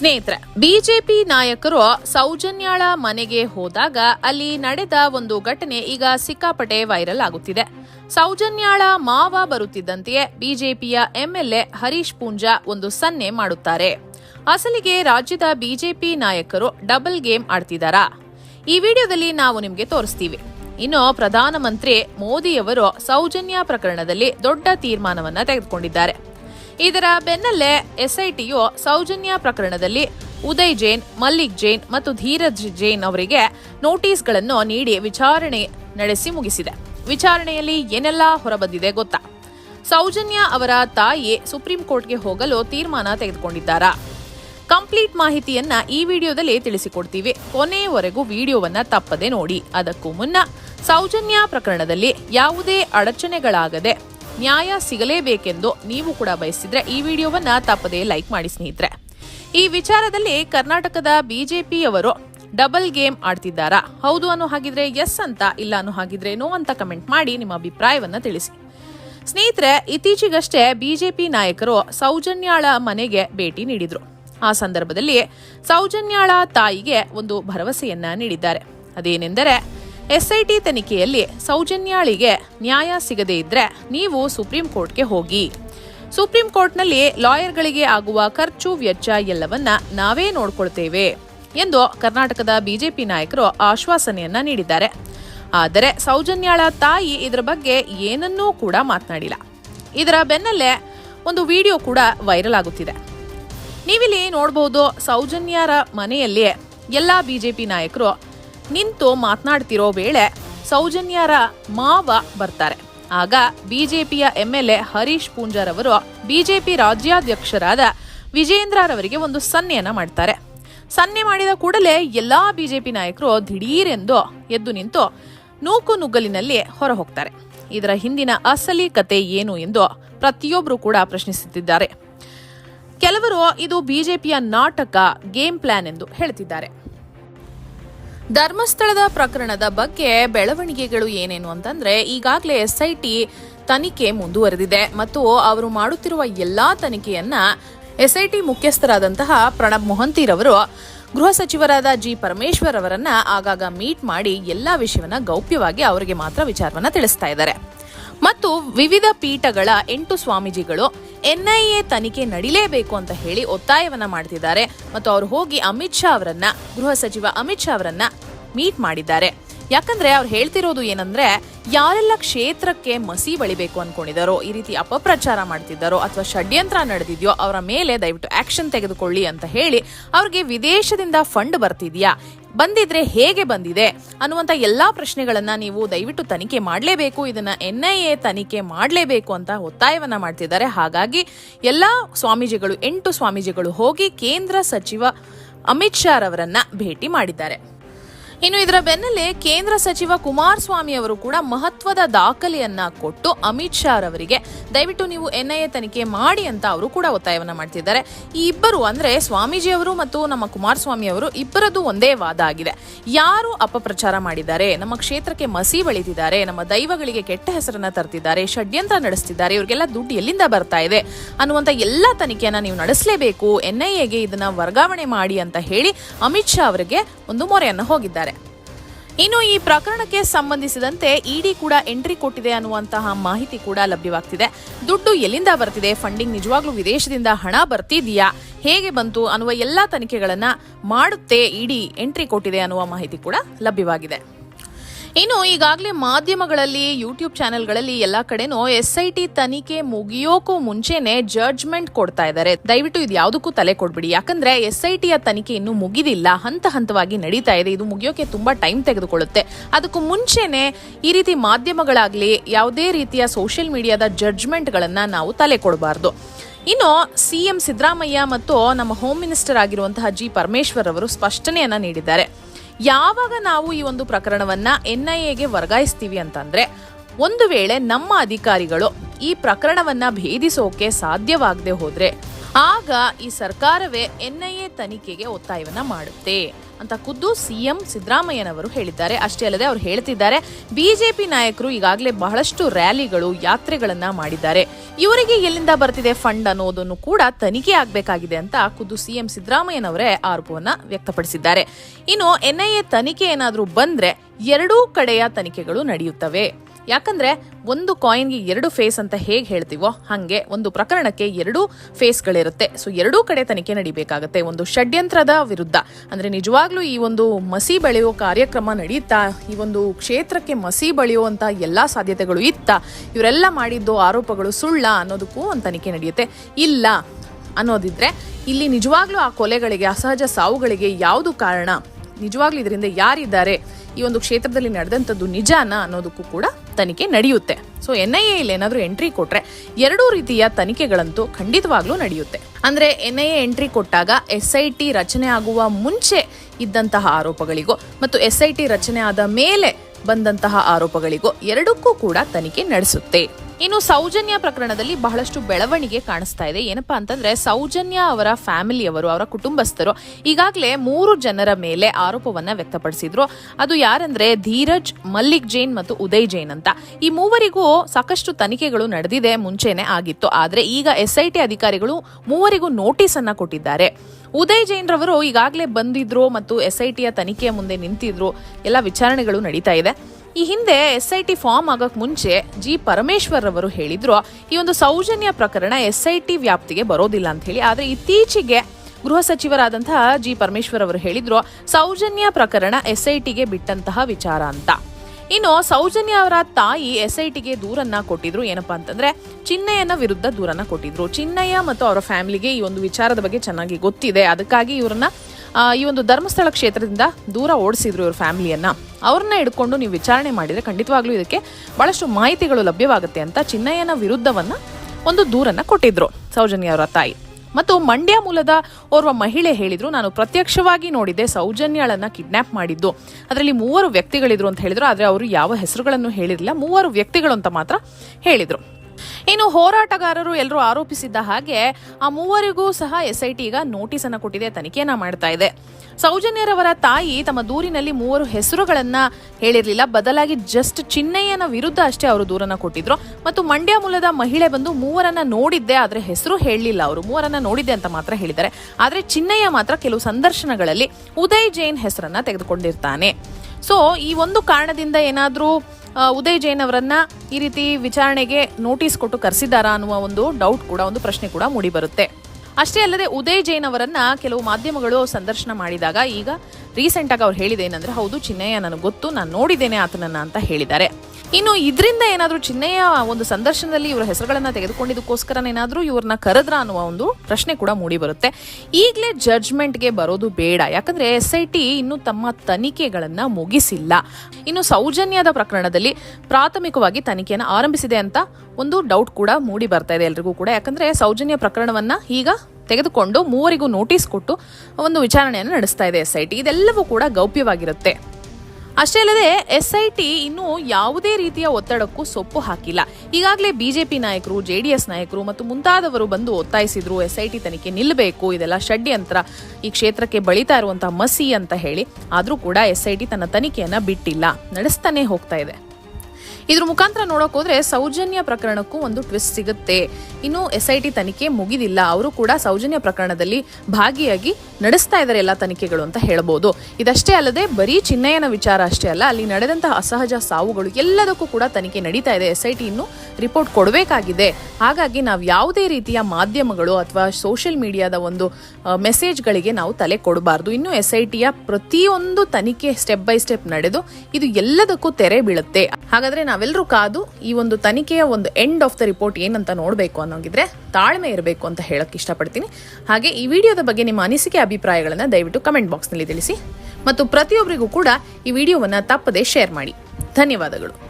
ಸ್ನೇಹಿತರೆ, ಬಿಜೆಪಿ ನಾಯಕರು ಸೌಜನ್ಯಾಳ ಮನೆಗೆ ಹೋದಾಗ ಅಲ್ಲಿ ನಡೆದ ಒಂದು ಘಟನೆ ಈಗ ಸಿಕ್ಕಾಪಟ್ಟೆ ವೈರಲ್ ಆಗುತ್ತಿದೆ. ಸೌಜನ್ಯಾಳ ಮಾವ ಬರುತ್ತಿದ್ದಂತೆಯೇ ಬಿಜೆಪಿಯ ಎಂಎಲ್ಎ ಹರೀಶ್ ಪೂಂಜಾ ಒಂದು ಸನ್ನೆ ಮಾಡುತ್ತಾರೆ. ಅಸಲಿಗೆ ರಾಜ್ಯದ ಬಿಜೆಪಿ ನಾಯಕರು ಡಬಲ್ ಗೇಮ್ ಆಡ್ತಿದ್ದಾರಾ ಈ ವಿಡಿಯೋದಲ್ಲಿ ನಾವು ನಿಮಗೆ ತೋರಿಸ್ತೀವಿ. ಇನ್ನು ಪ್ರಧಾನಮಂತ್ರಿ ಮೋದಿಯವರು ಸೌಜನ್ಯ ಪ್ರಕರಣದಲ್ಲಿ ದೊಡ್ಡ ತೀರ್ಮಾನವನ್ನ ತೆಗೆದುಕೊಂಡಿದ್ದಾರೆ. ಇದರ ಬೆನ್ನಲ್ಲೇ ಎಸ್ಐಟಿಯು ಸೌಜನ್ಯ ಪ್ರಕರಣದಲ್ಲಿ ಉದಯ್ ಜೈನ್, ಮಲ್ಲಿಕ್ ಜೈನ್ ಮತ್ತು ಧೀರಜ್ ಜೈನ್ ಅವರಿಗೆ ನೋಟಿಸ್ಗಳನ್ನು ನೀಡಿ ವಿಚಾರಣೆ ನಡೆಸಿ ಮುಗಿಸಿದೆ. ವಿಚಾರಣೆಯಲ್ಲಿ ಏನೆಲ್ಲ ಹೊರಬಂದಿದೆ ಗೊತ್ತಾ? ಸೌಜನ್ಯ ಅವರ ತಾಯಿ ಸುಪ್ರೀಂ ಕೋರ್ಟ್ಗೆ ಹೋಗಲು ತೀರ್ಮಾನ ತೆಗೆದುಕೊಂಡಿದ್ದಾರಾ? ಕಂಪ್ಲೀಟ್ ಮಾಹಿತಿಯನ್ನ ಈ ವಿಡಿಯೋದಲ್ಲಿ ತಿಳಿಸಿಕೊಡ್ತೀವಿ. ಕೊನೆಯವರೆಗೂ ವಿಡಿಯೋವನ್ನ ತಪ್ಪದೆ ನೋಡಿ. ಅದಕ್ಕೂ ಮುನ್ನ ಸೌಜನ್ಯ ಪ್ರಕರಣದಲ್ಲಿ ಯಾವುದೇ ಅಡಚಣೆಗಳಾಗದೆ ನ್ಯಾಯ ಸಿಗಲೇಬೇಕೆಂದು ನೀವು ಕೂಡ ಬಯಸಿದ್ರೆ ಈ ವಿಡಿಯೋವನ್ನ ತಪ್ಪದೇ ಲೈಕ್ ಮಾಡಿ ಸ್ನೇಹಿತರೆ. ಈ ವಿಚಾರದಲ್ಲಿ ಕರ್ನಾಟಕದ ಬಿಜೆಪಿಯವರು ಡಬಲ್ ಗೇಮ್ ಆಡ್ತಿದ್ದಾರಾ? ಹೌದು ಅನ್ನೋ ಹಾಗಿದ್ರೆ ಎಸ್ ಅಂತ, ಇಲ್ಲ ಅನ್ನೋ ಹಾಗಿದ್ರೆ ನೋ ಅಂತ ಕಮೆಂಟ್ ಮಾಡಿ ನಿಮ್ಮ ಅಭಿಪ್ರಾಯವನ್ನ ತಿಳಿಸಿ. ಸ್ನೇಹಿತರೆ, ಇತ್ತೀಚೆಗಷ್ಟೇ ಬಿಜೆಪಿ ನಾಯಕರು ಸೌಜನ್ಯಾಳ ಮನೆಗೆ ಭೇಟಿ ನೀಡಿದ್ರು. ಆ ಸಂದರ್ಭದಲ್ಲಿ ಸೌಜನ್ಯಾಳ ತಾಯಿಗೆ ಒಂದು ಭರವಸೆಯನ್ನ ನೀಡಿದ್ದಾರೆ. ಅದೇನೆಂದರೆ ಎಸ್ಐಟಿ ತನಿಖೆಯಲ್ಲಿ ಸೌಜನ್ಯಾಳಿಗೆ ನ್ಯಾಯ ಸಿಗದೇ ಇದ್ರೆ ನೀವು ಸುಪ್ರೀಂ ಕೋರ್ಟ್ಗೆ ಹೋಗಿ. ಸುಪ್ರೀಂ ಕೋರ್ಟ್ನಲ್ಲಿ ಲಾಯರ್ಗಳಿಗೆ ಆಗುವ ಖರ್ಚು, ವೆಚ್ಚ ಎಲ್ಲವನ್ನ ನಾವೇ ನೋಡ್ಕೊಳ್ತೇವೆ ಎಂದು ಕರ್ನಾಟಕದ ಬಿಜೆಪಿ ನಾಯಕರು ಆಶ್ವಾಸನೆಯನ್ನ ನೀಡಿದ್ದಾರೆ. ಆದರೆ ಸೌಜನ್ಯಾಳ ತಾಯಿ ಇದರ ಬಗ್ಗೆ ಏನನ್ನೂ ಕೂಡ ಮಾತನಾಡಿಲ್ಲ. ಇದರ ಬೆನ್ನಲ್ಲೇ ಒಂದು ವಿಡಿಯೋ ಕೂಡ ವೈರಲ್ ಆಗುತ್ತಿದೆ. ನೀವಿಲ್ಲಿ ನೋಡಬಹುದು ಸೌಜನ್ಯರ ಮನೆಯಲ್ಲಿ ಎಲ್ಲ ಬಿಜೆಪಿ ನಾಯಕರು ನಿಂತು ಮಾತನಾಡ್ತಿರೋ ವೇಳೆ ಸೌಜನ್ಯರ ಮಾವ ಬರ್ತಾರೆ. ಆಗ ಬಿಜೆಪಿಯ ಎಂಎಲ್ಎ ಹರೀಶ್ ಪೂಂಜಾರ್ ಅವರು ಬಿಜೆಪಿ ರಾಜ್ಯಾಧ್ಯಕ್ಷರಾದ ವಿಜೇಂದ್ರರವರಿಗೆ ಒಂದು ಸನ್ನೆಯನ್ನ ಮಾಡ್ತಾರೆ. ಸನ್ನೆ ಮಾಡಿದ ಕೂಡಲೇ ಎಲ್ಲಾ ಬಿಜೆಪಿ ನಾಯಕರು ದಿಢೀರೆಂದು ಎದ್ದು ನಿಂತು ನೂಕು ನುಗ್ಗಲಿನಲ್ಲಿ ಹೊರ ಹೋಗ್ತಾರೆ ಇದರ ಹಿಂದಿನ ಅಸಲಿ ಕತೆ ಏನು ಎಂದು ಪ್ರತಿಯೊಬ್ಬರು ಕೂಡ ಪ್ರಶ್ನಿಸುತ್ತಿದ್ದಾರೆ. ಕೆಲವರು ಇದು ಬಿಜೆಪಿಯ ನಾಟಕ, ಗೇಮ್ ಪ್ಲಾನ್ ಎಂದು ಹೇಳ್ತಿದ್ದಾರೆ. ಧರ್ಮಸ್ಥಳದ ಪ್ರಕರಣದ ಬಗ್ಗೆ ಬೆಳವಣಿಗೆಗಳು ಏನೇನು ಅಂತಂದ್ರೆ, ಈಗಾಗಲೇ ಎಸ್ಐಟಿ ತನಿಖೆ ಮುಂದುವರೆದಿದೆ. ಮತ್ತು ಅವರು ಮಾಡುತ್ತಿರುವ ಎಲ್ಲಾ ತನಿಖೆಯನ್ನ ಎಸ್ಐಟಿ ಮುಖ್ಯಸ್ಥರಾದಂತಹ ಪ್ರಣಬ್ ಮೊಹಂತಿರವರು ಗೃಹ ಸಚಿವರಾದ ಜಿ ಪರಮೇಶ್ವರ್ ಅವರನ್ನ ಆಗಾಗ ಮೀಟ್ ಮಾಡಿ ಎಲ್ಲಾ ವಿಷಯವನ್ನ ಗೌಪ್ಯವಾಗಿ ಅವರಿಗೆ ಮಾತ್ರ ವಿಚಾರವನ್ನ ತಿಳಿಸ್ತಾ ಇದ್ದಾರೆ. ಮತ್ತು ವಿವಿಧ ಪೀಠಗಳ ಎಂಟು ಸ್ವಾಮೀಜಿಗಳು ಎನ್ಐಎ ತನಿಖೆ ನಡಿಲೇಬೇಕು ಅಂತ ಹೇಳಿ ಒತ್ತಾಯವನ್ನ ಮಾಡ್ತಿದ್ದಾರೆ. ಮತ್ತು ಅವರು ಹೋಗಿ ಅಮಿತ್ ಶಾ ಅವರನ್ನ, ಗೃಹ ಸಚಿವ ಅಮಿತ್ ಶಾ ಅವರನ್ನ ಮೀಟ್ ಮಾಡಿದ್ದಾರೆ. ಯಾಕಂದ್ರೆ ಅವ್ರು ಹೇಳ್ತಿರೋದು ಏನಂದ್ರೆ, ಯಾರೆಲ್ಲ ಕ್ಷೇತ್ರಕ್ಕೆ ಮಸಿ ಬಳಿಬೇಕು ಅನ್ಕೊಂಡಿದಾರೋ, ಈ ರೀತಿ ಅಪಪ್ರಚಾರ ಮಾಡ್ತಿದ್ದಾರೋ ಅಥವಾ ಷಡ್ಯಂತ್ರ ನಡೆದಿದ್ಯೋ, ಅವರ ಮೇಲೆ ದಯವಿಟ್ಟು ಆಕ್ಷನ್ ತೆಗೆದುಕೊಳ್ಳಿ ಅಂತ ಹೇಳಿ ಅವ್ರಿಗೆ ವಿದೇಶದಿಂದ ಫಂಡ್ ಬರ್ತಿದ್ಯಾ? ಬಂದಿದ್ರೆ ಹೇಗೆ ಬಂದಿದೆ ಅನ್ನುವಂತ ಎಲ್ಲಾ ಪ್ರಶ್ನೆಗಳನ್ನು ನೀವು ದಯವಿಟ್ಟು ತನಿಖೆ ಮಾಡಲೇಬೇಕು. ಇದನ್ನ ಎ ತನಿಖೆ ಮಾಡಲೇಬೇಕು ಅಂತ ಒತ್ತಾಯವನ್ನ ಮಾಡ್ತಿದ್ದಾರೆ. ಹಾಗಾಗಿ ಎಲ್ಲಾ ಸ್ವಾಮೀಜಿಗಳು, ಎಂಟು ಸ್ವಾಮೀಜಿಗಳು ಹೋಗಿ ಕೇಂದ್ರ ಸಚಿವ ಅಮಿತ್ ಶಾ ಅವರನ್ನ ಭೇಟಿ ಮಾಡಿದ್ದಾರೆ. ಇನ್ನು ಇದರ ಬೆನ್ನಲ್ಲೇ ಕೇಂದ್ರ ಸಚಿವ ಕುಮಾರಸ್ವಾಮಿ ಅವರು ಕೂಡ ಮಹತ್ವದ ದಾಖಲೆಯನ್ನ ಕೊಟ್ಟು ಅಮಿತ್ ಶಾ ಅವರಿಗೆ ದಯವಿಟ್ಟು ನೀವು ಎನ್ಐಎ ತನಿಖೆ ಮಾಡಿ ಅಂತ ಅವರು ಕೂಡ ಒತ್ತಾಯವನ್ನ ಮಾಡ್ತಿದ್ದಾರೆ. ಈ ಇಬ್ಬರು ಅಂದ್ರೆ ಸ್ವಾಮೀಜಿ ಅವರು ಮತ್ತು ನಮ್ಮ ಕುಮಾರಸ್ವಾಮಿ ಅವರು ಇಬ್ಬರದ್ದು ಒಂದೇ ವಾದ ಆಗಿದೆ. ಯಾರು ಅಪಪ್ರಚಾರ ಮಾಡಿದ್ದಾರೆ, ನಮ್ಮ ಕ್ಷೇತ್ರಕ್ಕೆ ಮಸಿ ಬಳಿದಿದ್ದಾರೆ ನಮ್ಮ ದೈವಗಳಿಗೆ ಕೆಟ್ಟ ಹೆಸರನ್ನ ತರ್ತಿದ್ದಾರೆ, ಷಡ್ಯಂತ್ರ ನಡೆಸ್ತಿದ್ದಾರೆ, ಇವರಿಗೆಲ್ಲ ದುಡ್ಡು ಎಲ್ಲಿಂದ ಬರ್ತಾ ಇದೆ ಅನ್ನುವಂತ ಎಲ್ಲ ತನಿಖೆಯನ್ನ ನೀವು ನಡೆಸಲೇಬೇಕು ಎನ್ಐಎಗೆ ಇದನ್ನ ವರ್ಗಾವಣೆ ಮಾಡಿ ಅಂತ ಹೇಳಿ ಅಮಿತ್ ಶಾ ಅವರಿಗೆ ಒಂದು ಮೊರೆಯನ್ನು ಹೋಗಿದ್ದಾರೆ. ಇನ್ನು ಈ ಪ್ರಕರಣಕ್ಕೆ ಸಂಬಂಧಿಸಿದಂತೆ ಇಡಿ ಕೂಡ ಎಂಟ್ರಿ ಕೊಟ್ಟಿದೆ ಅನ್ನುವಂತಹ ಮಾಹಿತಿ ಕೂಡ ಲಭ್ಯವಾಗ್ತಿದೆ. ದುಡ್ಡು ಎಲ್ಲಿಂದ ಬರ್ತಿದೆ? ಫಂಡಿಂಗ್ ನಿಜವಾಗ್ಲೂ ವಿದೇಶದಿಂದ ಹಣ ಬರ್ತಿದೆಯಾ? ಹೇಗೆ ಬಂತು ಅನ್ನುವ ಎಲ್ಲಾ ತನಿಖೆಗಳನ್ನ ಮಾಡುತ್ತೆ ಇಡಿ ಎಂಟ್ರಿ ಕೊಟ್ಟಿದೆ ಅನ್ನುವ ಮಾಹಿತಿ ಕೂಡ ಲಭ್ಯವಾಗಿದೆ. ಇನ್ನು ಈಗಾಗಲೇ ಮಾಧ್ಯಮಗಳಲ್ಲಿ ಯೂಟ್ಯೂಬ್ ಚಾನೆಲ್ಗಳಲ್ಲಿ ಎಲ್ಲ ಕಡೆನೂ ಎಸ್ ಐ ಟಿ ತನಿಖೆ ಮುಗಿಯೋಕ್ಕೂ ಮುಂಚೆನೆ ಜಡ್ಜ್ಮೆಂಟ್ ಕೊಡ್ತಾ ಇದ್ದಾರೆ. ದಯವಿಟ್ಟು ಇದು ಯಾವುದಕ್ಕೂ ತಲೆ ಕೊಡ್ಬಿಡಿ. ಯಾಕಂದ್ರೆ ಎಸ್ ಐ ಟಿಯ ತನಿಖೆ ಇನ್ನೂ ಮುಗಿದಿಲ್ಲ. ಹಂತ ಹಂತವಾಗಿ ನಡೀತಾ ಇದೆ. ಇದು ಮುಗಿಯೋಕೆ ತುಂಬಾ ಟೈಮ್ ತೆಗೆದುಕೊಳ್ಳುತ್ತೆ. ಅದಕ್ಕೂ ಮುಂಚೆನೆ ಈ ರೀತಿ ಮಾಧ್ಯಮಗಳಾಗ್ಲಿ, ಯಾವುದೇ ರೀತಿಯ ಸೋಷಿಯಲ್ ಮೀಡಿಯಾದ ಜಡ್ಜ್ಮೆಂಟ್ಗಳನ್ನ ನಾವು ತಲೆ ಕೊಡಬಾರ್ದು. ಇನ್ನು ಸಿಎಂ ಸಿದ್ದರಾಮಯ್ಯ ಮತ್ತು ನಮ್ಮ ಹೋಮ್ ಮಿನಿಸ್ಟರ್ ಆಗಿರುವಂತಹ ಜಿ ಪರಮೇಶ್ವರ್ ಅವರು ಸ್ಪಷ್ಟನೆಯನ್ನ ನೀಡಿದ್ದಾರೆ. ಯಾವಾಗ ನಾವು ಈ ಒಂದು ಪ್ರಕರಣವನ್ನ ಎಗೆ ವರ್ಗಾಯಿಸ್ತೀವಿ ಅಂತಂದ್ರೆ, ಒಂದು ವೇಳೆ ನಮ್ಮ ಅಧಿಕಾರಿಗಳು ಈ ಪ್ರಕರಣವನ್ನ ಭೇದಿಸೋಕೆ ಸಾಧ್ಯವಾಗದೆ ಹೋದ್ರೆ, ಆಗ ಈ ಸರ್ಕಾರವೇ ಎನ್ ಐ ಎ ತನಿಖೆಗೆ ಒತ್ತಾಯವನ್ನ ಮಾಡುತ್ತೆ. ಅಂತ ಖುದ್ದು ಸಿಎಂ ಸಿದ್ದರಾಮಯ್ಯನವರು ಹೇಳಿದ್ದಾರೆ. ಅಷ್ಟೇ ಅಲ್ಲದೆ ಅವರು ಹೇಳ್ತಿದ್ದಾರೆ, ಬಿಜೆಪಿ ನಾಯಕರು ಈಗಾಗಲೇ ಬಹಳಷ್ಟು ರ್ಯಾಲಿಗಳು, ಯಾತ್ರೆಗಳನ್ನ ಮಾಡಿದ್ದಾರೆ. ಇವರಿಗೆ ಎಲ್ಲಿಂದ ಬರ್ತಿದೆ ಫಂಡ್ ಅನ್ನೋದನ್ನು ಕೂಡ ತನಿಖೆ ಆಗಬೇಕಾಗಿದೆ ಅಂತ ಖುದ್ದು ಸಿಎಂ ಸಿದ್ದರಾಮಯ್ಯನವರೇ ಆರೋಪವನ್ನ ವ್ಯಕ್ತಪಡಿಸಿದ್ದಾರೆ. ಇನ್ನು ಎನ್ಐಎ ತನಿಖೆ ಏನಾದರೂ ಬಂದ್ರೆ ಎರಡೂ ಕಡೆಯ ತನಿಖೆಗಳು ನಡೆಯುತ್ತವೆ. ಯಾಕಂದ್ರೆ ಒಂದು ಕಾಯಿನ್ಗೆ ಎರಡು ಫೇಸ್ ಅಂತ ಹೇಗೆ ಹೇಳ್ತೀವೋ ಹಾಗೆ ಒಂದು ಪ್ರಕರಣಕ್ಕೆ ಎರಡು ಫೇಸ್ಗಳಿರುತ್ತೆ ಸೊ ಎರಡೂ ಕಡೆ ತನಿಖೆ ನಡಿಬೇಕಾಗುತ್ತೆ. ಒಂದು ಷಡ್ಯಂತ್ರದ ವಿರುದ್ಧ. ಅಂದ್ರೆ ನಿಜವಾಗ್ಲೂ ಈ ಒಂದು ಮಸಿ ಬೆಳೆಯುವ ಕಾರ್ಯಕ್ರಮ ನಡೀತಾ, ಈ ಒಂದು ಕ್ಷೇತ್ರಕ್ಕೆ ಮಸಿ ಬೆಳೆಯುವಂತ ಎಲ್ಲಾ ಸಾಧ್ಯತೆಗಳು ಇತ್ತ, ಇವರೆಲ್ಲ ಮಾಡಿದ್ದು ಆರೋಪಗಳು ಸುಳ್ಳ ಅನ್ನೋದಕ್ಕೂ ಒಂದು ತನಿಖೆ ನಡೆಯುತ್ತೆ. ಇಲ್ಲ ಅನ್ನೋದಿದ್ರೆ ಇಲ್ಲಿ ನಿಜವಾಗ್ಲೂ ಆ ಕೊಲೆಗಳಿಗೆ, ಅಸಹಜ ಸಾವುಗಳಿಗೆ ಯಾವುದು ಕಾರಣ? ನಿಜವಾಗ್ಲೂ ಇದರಿಂದ ಯಾರಿದ್ದಾರೆ? ಈ ಒಂದು ಕ್ಷೇತ್ರದಲ್ಲಿ ನಡೆದಂಥದ್ದು ನಿಜಾನ ಅನ್ನೋದಕ್ಕೂ ಕೂಡ ತನಿಖೆ ನಡೆಯುತ್ತೆ. ಸೊ ಎನ್ ಐ ಎಲ್ಲಿ ಏನಾದರೂ ಎಂಟ್ರಿ ಕೊಟ್ರೆ ಎರಡೂ ರೀತಿಯ ತನಿಖೆಗಳಂತೂ ಖಂಡಿತವಾಗ್ಲೂ ನಡೆಯುತ್ತೆ. ಅಂದ್ರೆ ಎನ್ ಐ ಎ ಎಂಟ್ರಿ ಕೊಟ್ಟಾಗ ಎಸ್ ಐ ಟಿ ರಚನೆ ಆಗುವ ಮುಂಚೆ ಇದ್ದಂತಹ ಆರೋಪಗಳಿಗೂ ಮತ್ತು ಎಸ್ ಐ ಟಿ ರಚನೆ ಆದ ಮೇಲೆ ಬಂದಂತಹ ಆರೋಪಗಳಿಗೂ ಎರಡಕ್ಕೂ ಕೂಡ ತನಿಖೆ ನಡೆಸುತ್ತೆ. ಇನ್ನು ಸೌಜನ್ಯ ಪ್ರಕರಣದಲ್ಲಿ ಬಹಳಷ್ಟು ಬೆಳವಣಿಗೆ ಕಾಣಿಸ್ತಾ ಇದೆ. ಏನಪ್ಪಾ ಅಂತಂದ್ರೆ ಸೌಜನ್ಯ ಅವರ ಫ್ಯಾಮಿಲಿಯವರು ಅವರ ಕುಟುಂಬಸ್ಥರು ಈಗಾಗಲೇ ಮೂರು ಜನರ ಮೇಲೆ ಆರೋಪವನ್ನ ವ್ಯಕ್ತಪಡಿಸಿದ್ರು. ಅದು ಯಾರಂದ್ರೆ ಧೀರಜ್, ಮಲ್ಲಿಕ್ ಜೈನ್ ಮತ್ತು ಉದಯ್ ಜೈನ್ ಅಂತ. ಈ ಮೂವರಿಗೂ ಸಾಕಷ್ಟು ತನಿಖೆಗಳು ನಡೆದಿದೆ, ಮುಂಚೆನೆ ಆಗಿತ್ತು. ಆದ್ರೆ ಈಗ ಎಸ್ಐಟಿ ಅಧಿಕಾರಿಗಳು ಮೂವರಿಗೂ ನೋಟಿಸ್ ಅನ್ನ ಕೊಟ್ಟಿದ್ದಾರೆ. ಉದಯ್ ಜೈನ್ ರವರು ಈಗಾಗಲೇ ಬಂದಿದ್ರು ಮತ್ತು ಎಸ್ಐಟಿಯ ತನಿಖೆಯ ಮುಂದೆ ನಿಂತಿದ್ರು. ಎಲ್ಲ ವಿಚಾರಣೆಗಳು ನಡೀತಾ ಇದೆ. ಈ ಹಿಂದೆ ಎಸ್ ಐ ಟಿ ಫಾರ್ಮ್ ಆಗಕ್ ಮುಂಚೆ ಜಿ ಪರಮೇಶ್ವರ್ ಅವರು ಹೇಳಿದ್ರು, ಈ ಒಂದು ಸೌಜನ್ಯ ಪ್ರಕರಣ ಎಸ್ ಐ ಟಿ ವ್ಯಾಪ್ತಿಗೆ ಬರೋದಿಲ್ಲ ಅಂತ ಹೇಳಿ. ಆದ್ರೆ ಇತ್ತೀಚೆಗೆ ಗೃಹ ಸಚಿವರಾದಂತಹ ಜಿ ಪರಮೇಶ್ವರ್ ಅವರು ಹೇಳಿದ್ರು, ಸೌಜನ್ಯ ಪ್ರಕರಣ ಎಸ್ ಐ ಟಿಗೆ ಬಿಟ್ಟಂತಹ ವಿಚಾರ ಅಂತ. ಇನ್ನು ಸೌಜನ್ಯ ಅವರ ತಾಯಿ ಎಸ್ ಐ ಟಿಗೆ ದೂರನ್ನ ಕೊಟ್ಟಿದ್ರು, ಏನಪ್ಪಾ ಅಂತಂದ್ರೆ ಚಿನ್ನಯ್ಯನ ವಿರುದ್ಧ ದೂರನ್ನ ಕೊಟ್ಟಿದ್ರು. ಚಿನ್ನಯ್ಯ ಮತ್ತು ಅವರ ಫ್ಯಾಮಿಲಿಗೆ ಈ ಒಂದು ವಿಚಾರದ ಬಗ್ಗೆ ಚೆನ್ನಾಗಿ ಗೊತ್ತಿದೆ. ಅದಕ್ಕಾಗಿ ಇವರನ್ನ ಈ ಒಂದು ಧರ್ಮಸ್ಥಳ ಕ್ಷೇತ್ರದಿಂದ ದೂರ ಓಡಿಸಿದ್ರು ಇವ್ರ ಫ್ಯಾಮಿಲಿಯನ್ನ. ಅವ್ರನ್ನ ಹಿಡ್ಕೊಂಡು ನೀವು ವಿಚಾರಣೆ ಮಾಡಿದ್ರೆ ಖಂಡಿತವಾಗ್ಲೂ ಇದಕ್ಕೆ ಬಹಳಷ್ಟು ಮಾಹಿತಿಗಳು ಲಭ್ಯವಾಗುತ್ತೆ ಅಂತ ಚಿನ್ನಯ್ಯನ ವಿರುದ್ಧವನ್ನ ಒಂದು ದೂರನ್ನ ಕೊಟ್ಟಿದ್ರು ಸೌಜನ್ಯ ಅವರ ತಾಯಿ. ಮತ್ತು ಮಂಡ್ಯ ಮೂಲದ ಓರ್ವ ಮಹಿಳೆ ಹೇಳಿದ್ರು, ನಾನು ಪ್ರತ್ಯಕ್ಷವಾಗಿ ನೋಡಿದೆ ಸೌಜನ್ಯಳನ್ನ ಕಿಡ್ನಾಪ್ ಮಾಡಿದ್ದು. ಅದರಲ್ಲಿ ಮೂವರು ವ್ಯಕ್ತಿಗಳಿದ್ರು ಅಂತ ಹೇಳಿದ್ರು, ಆದ್ರೆ ಅವರು ಯಾವ ಹೆಸರುಗಳನ್ನು ಹೇಳಿರಲಿಲ್ಲ, ಮೂವರು ವ್ಯಕ್ತಿಗಳು ಅಂತ ಮಾತ್ರ ಹೇಳಿದ್ರು. ಇನ್ನು ಹೋರಾಟಗಾರರು ಎಲ್ಲರೂ ಆರೋಪಿಸಿದ್ದ ಹಾಗೆ ಆ ಮೂವರಿಗೂ ಸಹ ಎಸ್ಐಟಿ ಈಗ ನೋಟಿಸ್ ಅನ್ನು ಕೊಟ್ಟಿದೆ, ತನಿಖೆಯನ್ನ ಮಾಡ್ತಾ ಇದೆ. ಸೌಜನ್ಯರವರ ತಾಯಿ ತಮ್ಮ ದೂರಿನಲ್ಲಿ ಮೂವರು ಹೆಸರುಗಳನ್ನ ಹೇಳಿರಲಿಲ್ಲ. ಬದಲಾಗಿ ಜಸ್ಟ್ ಚಿನ್ನಯ್ಯನ ವಿರುದ್ಧ ಅಷ್ಟೇ ಅವರು ದೂರನ್ನ ಕೊಟ್ಟಿದ್ರು. ಮತ್ತು ಮಂಡ್ಯ ಮೂಲದ ಮಹಿಳೆ ಬಂದು ಮೂವರನ್ನ ನೋಡಿದ್ದೆ, ಆದ್ರೆ ಹೆಸರು ಹೇಳಲಿಲ್ಲ ಅವರು. ಮೂವರನ್ನ ನೋಡಿದ್ದೆ ಅಂತ ಮಾತ್ರ ಹೇಳಿದ್ದಾರೆ. ಆದ್ರೆ ಚಿನ್ನಯ್ಯ ಮಾತ್ರ ಕೆಲವು ಸಂದರ್ಶನಗಳಲ್ಲಿ ಉದಯ್ ಜೈನ್ ಹೆಸರನ್ನ ತೆಗೆದುಕೊಂಡಿರ್ತಾನೆ. ಸೊ ಈ ಒಂದು ಕಾರಣದಿಂದ ಏನಾದರೂ ಉದಯ್ ಜೈನ್ ಅವರನ್ನ ಈ ರೀತಿ ವಿಚಾರಣೆಗೆ ನೋಟಿಸ್ ಕೊಟ್ಟು ಕರೆಸಿದ್ದಾರಾ ಅನ್ನುವ ಒಂದು ಡೌಟ್ ಕೂಡ, ಒಂದು ಪ್ರಶ್ನೆ ಕೂಡ ಮೂಡಿಬರುತ್ತೆ ಅಷ್ಟೇ ಅಲ್ಲದೆ ಉದಯ್ ಜೈನ್ ಅವರನ್ನ ಕೆಲವು ಮಾಧ್ಯಮಗಳು ಸಂದರ್ಶನ ಮಾಡಿದಾಗ ಈಗ ರೀಸೆಂಟ್ ಆಗಿ ಅವ್ರು ಹೇಳಿದೆ ಏನಂದ್ರೆ, ಹೌದು ಚಿನ್ನಯ್ಯ ನನಗೆ ಗೊತ್ತು, ನಾನು ನೋಡಿದ್ದೇನೆ ಆತನನ್ನ ಅಂತ ಹೇಳಿದ್ದಾರೆ. ಇನ್ನು ಇದರಿಂದ ಏನಾದರೂ ಚಿನ್ನಯ್ಯ ಒಂದು ಸಂದರ್ಶನದಲ್ಲಿ ಇವರ ಹೆಸರುಗಳನ್ನು ತೆಗೆದುಕೊಂಡಿದ್ದಕ್ಕೋಸ್ಕರ ಏನಾದ್ರೂ ಇವ್ರನ್ನ ಕರೆದ್ರ ಅನ್ನುವ ಒಂದು ಪ್ರಶ್ನೆ ಕೂಡ ಮೂಡಿ ಬರುತ್ತೆ. ಈಗಲೇ ಜಡ್ಜ್ಮೆಂಟ್ಗೆ ಬರೋದು ಬೇಡ. ಯಾಕಂದ್ರೆ ಎಸ್ ಐ ಟಿ ಇನ್ನು ತಮ್ಮ ತನಿಖೆಗಳನ್ನು ಮುಗಿಸಿಲ್ಲ. ಇನ್ನು ಸೌಜನ್ಯದ ಪ್ರಕರಣದಲ್ಲಿ ಪ್ರಾಥಮಿಕವಾಗಿ ತನಿಖೆಯನ್ನು ಆರಂಭಿಸಿದೆ ಅಂತ ಒಂದು ಡೌಟ್ ಕೂಡ ಮೂಡಿ ಬರ್ತಾ ಇದೆ ಎಲ್ರಿಗೂ ಕೂಡ. ಯಾಕಂದ್ರೆ ಸೌಜನ್ಯ ಪ್ರಕರಣವನ್ನ ಈಗ ತೆಗೆದುಕೊಂಡು ಮೂವರಿಗೂ ನೋಟಿಸ್ ಕೊಟ್ಟು ಒಂದು ವಿಚಾರಣೆಯನ್ನು ನಡೆಸ್ತಾ ಇದೆ ಎಸ್ ಐ ಟಿ ಇದೆಲ್ಲವೂ ಕೂಡ ಗೌಪ್ಯವಾಗಿರುತ್ತೆ. ಅಷ್ಟೇ ಅಲ್ಲದೆ ಎಸ್ ಐ ಟಿ ಇನ್ನೂ ಯಾವುದೇ ರೀತಿಯ ಒತ್ತಡಕ್ಕೂ ಸೊಪ್ಪು ಹಾಕಿಲ್ಲ. ಈಗಾಗಲೇ ಬಿಜೆಪಿ ನಾಯಕರು ಜೆ ಡಿ ಎಸ್ ನಾಯಕರು ಮತ್ತು ಮುಂತಾದವರು ಬಂದು ಒತ್ತಾಯಿಸಿದ್ರು ಎಸ್ ಐ ಟಿ ತನಿಖೆ ನಿಲ್ಲಬೇಕು, ಇದೆಲ್ಲ ಷಡ್ಯಂತ್ರ ಈ ಕ್ಷೇತ್ರಕ್ಕೆ ಬಳಿತಾ ಇರುವಂತಹ ಮಸಿ ಅಂತ ಹೇಳಿ. ಆದರೂ ಕೂಡ ಎಸ್ ಐ ಟಿ ತನ್ನ ತನಿಖೆಯನ್ನು ಬಿಟ್ಟಿಲ್ಲ. ನಡೆಸ್ತಾನೆ ಹೋಗ್ತಾ ಇದೆ. ಇದ್ರ ಮುಖಾಂತರ ನೋಡಕ್ ಹೋದ್ರೆ ಸೌಜನ್ಯ ಪ್ರಕರಣಕ್ಕೂ ಒಂದು ಟ್ವಿಸ್ಟ್ ಸಿಗುತ್ತೆ. ಇನ್ನು ಎಸ್ ಐ ತನಿಖೆ ಮುಗಿದಿಲ್ಲ. ಅವರು ಕೂಡ ಸೌಜನ್ಯ ಪ್ರಕರಣದಲ್ಲಿ ಭಾಗಿಯಾಗಿ ನಡೆಸ್ತಾ ಇದ್ದಾರೆ ಎಲ್ಲ ತನಿಖೆಗಳು ಅಂತ ಹೇಳ್ಬೋದು. ಇದಷ್ಟೇ ಅಲ್ಲದೆ ಬರೀ ಚಿನ್ನಯ್ಯನ ವಿಚಾರ ಅಷ್ಟೇ ಅಲ್ಲ, ಅಲ್ಲಿ ನಡೆದಂತಹ ಅಸಹಜ ಸಾವುಗಳು ಎಲ್ಲದಕ್ಕೂ ಕೂಡ ತನಿಖೆ ನಡೀತಾ ಇದೆ. ಎಸ್ ಐ ಇನ್ನು ರಿಪೋರ್ಟ್ ಕೊಡಬೇಕಾಗಿದೆ. ಹಾಗಾಗಿ ನಾವು ಯಾವುದೇ ರೀತಿಯ ಮಾಧ್ಯಮಗಳು ಅಥವಾ ಸೋಷಿಯಲ್ ಮೀಡಿಯಾದ ಒಂದು ಮೆಸೇಜ್ಗಳಿಗೆ ನಾವು ತಲೆ ಕೊಡಬಾರ್ದು. ಇನ್ನು ಎಸ್ ಐ ಟಿಯ ಪ್ರತಿಯೊಂದು ತನಿಖೆ ಸ್ಟೆಪ್ ಬೈ ಸ್ಟೆಪ್ ನಡೆದು ಇದು ಎಲ್ಲದಕ್ಕೂ ತೆರೆ ಬೀಳುತ್ತೆ. ಹಾಗಾದ್ರೆ ನಾವೆಲ್ಲರೂ ಕಾದು ಈ ಒಂದು ತನಿಖೆಯ ಒಂದು ಎಂಡ್ ಆಫ್ ದ ರಿಪೋರ್ಟ್ ಏನಂತ ನೋಡಬೇಕು ಅನ್ನೋಂಗಿದ್ರೆ ತಾಳ್ಮೆ ಇರಬೇಕು ಅಂತ ಹೇಳೋಕೆ ಇಷ್ಟಪಡ್ತೀನಿ. ಹಾಗೆ ಈ ವಿಡಿಯೋದ ಬಗ್ಗೆ ನಿಮ್ಮ ಅನಿಸಿಕೆ, ಅಭಿಪ್ರಾಯಗಳನ್ನು ದಯವಿಟ್ಟು ಕಮೆಂಟ್ ಬಾಕ್ಸ್ನಲ್ಲಿ ತಿಳಿಸಿ. ಮತ್ತು ಪ್ರತಿಯೊಬ್ಬರಿಗೂ ಕೂಡ ಈ ವಿಡಿಯೋವನ್ನು ತಪ್ಪದೇ ಶೇರ್ ಮಾಡಿ. ಧನ್ಯವಾದಗಳು.